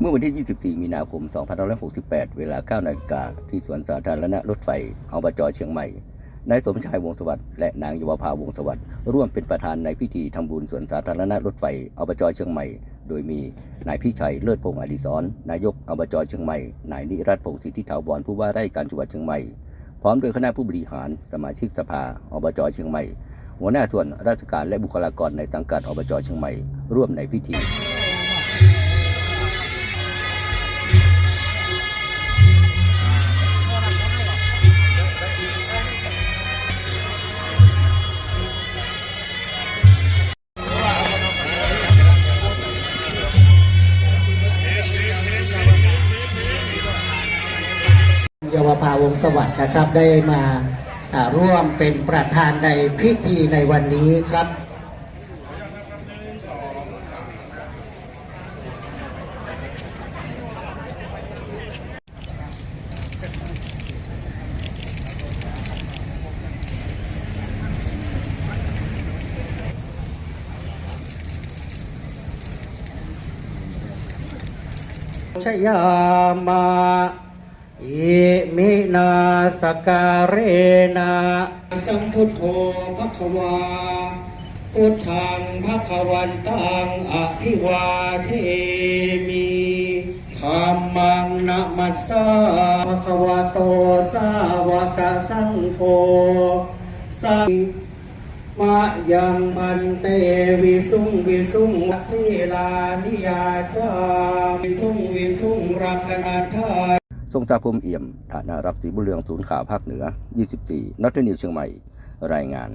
เมื่อวันที่ 24 มีนาคม 2568 เวลา 9 นาฬิกา ที่สวนสาธารณะรถไฟอบจเชียงใหม่ นายสมชายวงศสวัสดิ์และนางยวภาวงศสวัสดิ์ร่วมเป็นประธานในพิธีทำบุญสวนสาธารณะรถไฟอบจเชียงใหม่ โดยมีนายพิชัยเลิศพงศ์อดิศรนายกอบจเชียงใหม่ นายนิรัตพงศ์สิทธิถาวรผู้ว่าราชการจังหวัดเชียงใหม่ พร้อมโดยคณะผู้บริหาร สมาชิกสภาอบจเชียงใหม่ หัวหน้าส่วนราชการและบุคลากรในสังกัดอบจเชียงใหม่ ร่วมในพิธี ภาวงศ์สวัสดิ์นะครับ ได้มาอ่าร่วมเป็นประธานในพิธีในวันนี้ครับชยามา อิมินาสการเณสัมพุทโธภควา พุทธังภควันตังอภิวาเทมิธรรมังนะมัสสาภควะโตสาวกสังโฆสังมะยังพันเตวิสุงวิสุงสีลานิยาชาวิสุงวิสุงรักนาทาย ทรงทราบพรมเอี่ยมฐานารักษีบุญเรืองศูนย์ข่าวภาคเหนือ 24นัทนิวเชียงใหม่ รายงาน